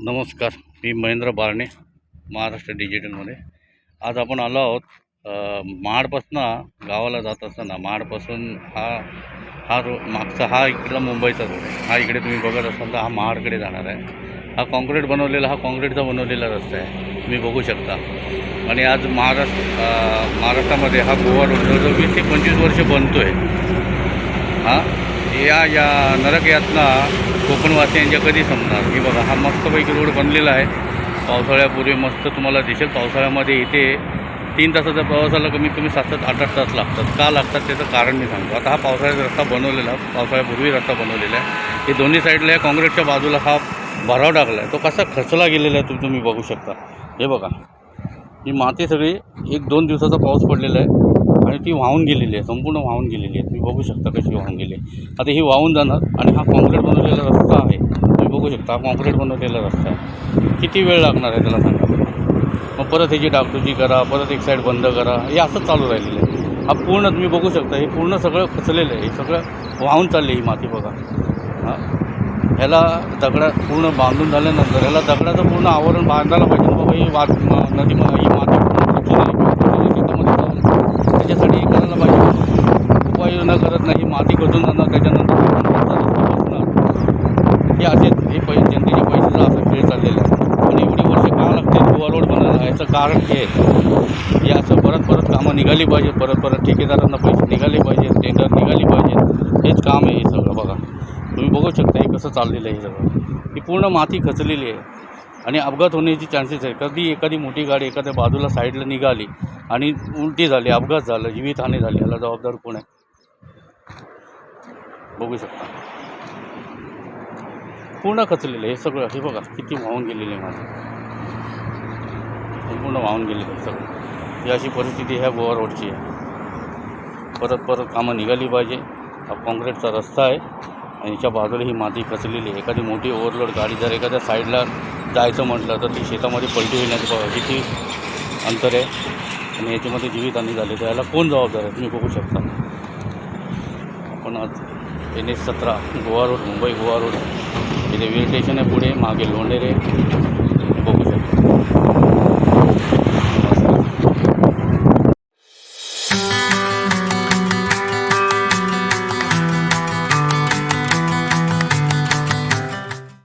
नमस्कार मी महेंद्र बारणे महाराष्ट्र डिजिटलमध्ये. आज आपण आलो आहोत अ, महाडपासनं गावाला जात असताना. महाडपासून हा हा रो मागचा हा इकडला मुंबईचा रोड आहे. हा इकडे तुम्ही बघत असाल तर हा महाडकडे जाणार आहे. हा काँक्रीट बनवलेला हा काँक्रीटचा बनवलेला रस्ता आहे. तुम्ही बघू शकता. आणि आज महाराष्ट्र महाराष्ट्रामध्ये हा गोवा रोड जवळजवळ वीस ते पंचवीस वर्ष बनतो आहे हां? या या नरकयातना कोकणवासियांच्या कधी संपणार? हे बघा हा मस्तपैकी रोड बनलेला आहे. पावसाळ्यापूर्वी मस्त तुम्हाला दिसेल. पावसाळ्यामध्ये इथे तीन तासाच्या प्रवासाला कमीत कमी सात सात आठ आठ तास लागतात. का लागतात त्याचं कारण मी सांगतो. आता हा पावसाळ्याचा रस्ता बनवलेला पावसाळ्यापूर्वी रस्ता बनवलेला आहे. हे दोन्ही साईडला या काँग्रेसच्या बाजूला हा भराव टाकला आहे. तो कसा खचला गेलेला आहे तुम्ही बघू शकता. हे बघा. ही माती सगळी एक दोन दिवसाचा पाऊस पडलेला आहे आणि ती वाहून गेलेली आहे संपूर्ण वाहून गेलेली आहे. तुम्ही बघू शकता कशी वाहून गेली आहे. आता ही वाहून जाणार आणि हा कॉन्क्रीट बनवलेला रस्ता आहे. तुम्ही बघू शकता हा कॉन्क्रीट बनवलेला रस्ता आहे. किती वेळ लागणार आहे त्याला सांगा? मग परत ह्याची डागडुजी करा परत एक साईड बंद करा हे असंच चालू राहिलेलं आहे. हा पूर्ण तुम्ही बघू शकता हे पूर्ण सगळं खचलेलं आहे. हे सगळं वाहून चालली ही माती बघा. हां? ह्याला दगडा पूर्ण बांधून झाल्यानंतर ह्याला दगडाचं पूर्ण आवरण बांधायला पाहिजे. हे वाद नदी ही माती शेतामध्ये जाऊन त्याच्यासाठी करायला पाहिजे. उपाययोजना करत नाही माती खचून जाणार त्याच्यानंतर हे असे हे पै जनतेच्या पैशाचा असा खेळ चाललेला आहे आणि एवढी वर्ष का लागते? गोवा रोड बनायला याचं कारण हे आहे. हे असं परत परत कामं निघाली पाहिजे परत परत ठेकेदारांना पैसे निघाले पाहिजे टेंडर निघाली पाहिजे हेच काम आहे हे सगळं बघा. तुम्ही बघू शकता हे कसं चाललेलं आहे हे सगळं. ही पूर्ण माती खचलेली आहे. आणि अपघात होण्याची चान्सेस आहे कधी एखादी मोठी गाडी एखाद्या बाजूला साईडला निघाली आणि उलटी झाली अपघात झाला जीवितहानी झाली याला जबाबदार कोण आहे? बघू शकता. पूर्ण खचलेलं आहे. हे सगळं हे बघा किती वाहून गेलेलं आहे माझं. संपूर्ण वाहून गेलेलं आहे सगळं. ही अशी परिस्थिती ह्या गोवा रोडची आहे. परत परत कामं निघाली पाहिजे. हा कॉन्क्रीटचा रस्ता आहे. आणि याच्या बाजूला ही माती खचलेली आहे. एखादी मोठी ओव्हरलोड गाडी जर एखाद्या साईडला जायचं म्हटलं तर ती शेतामध्ये पलटी होण्याचं बघा किती अंतर आहे. आणि याच्यामध्ये जीवितहानी झाली तर याला कोण जबाबदार आहे? तुम्ही बघू शकता. आपण आज एन एस सतरा गोवा रोड मुंबई गोवा रोड इथे वीर स्टेशन आहे पुढे मागे लोंढेरे.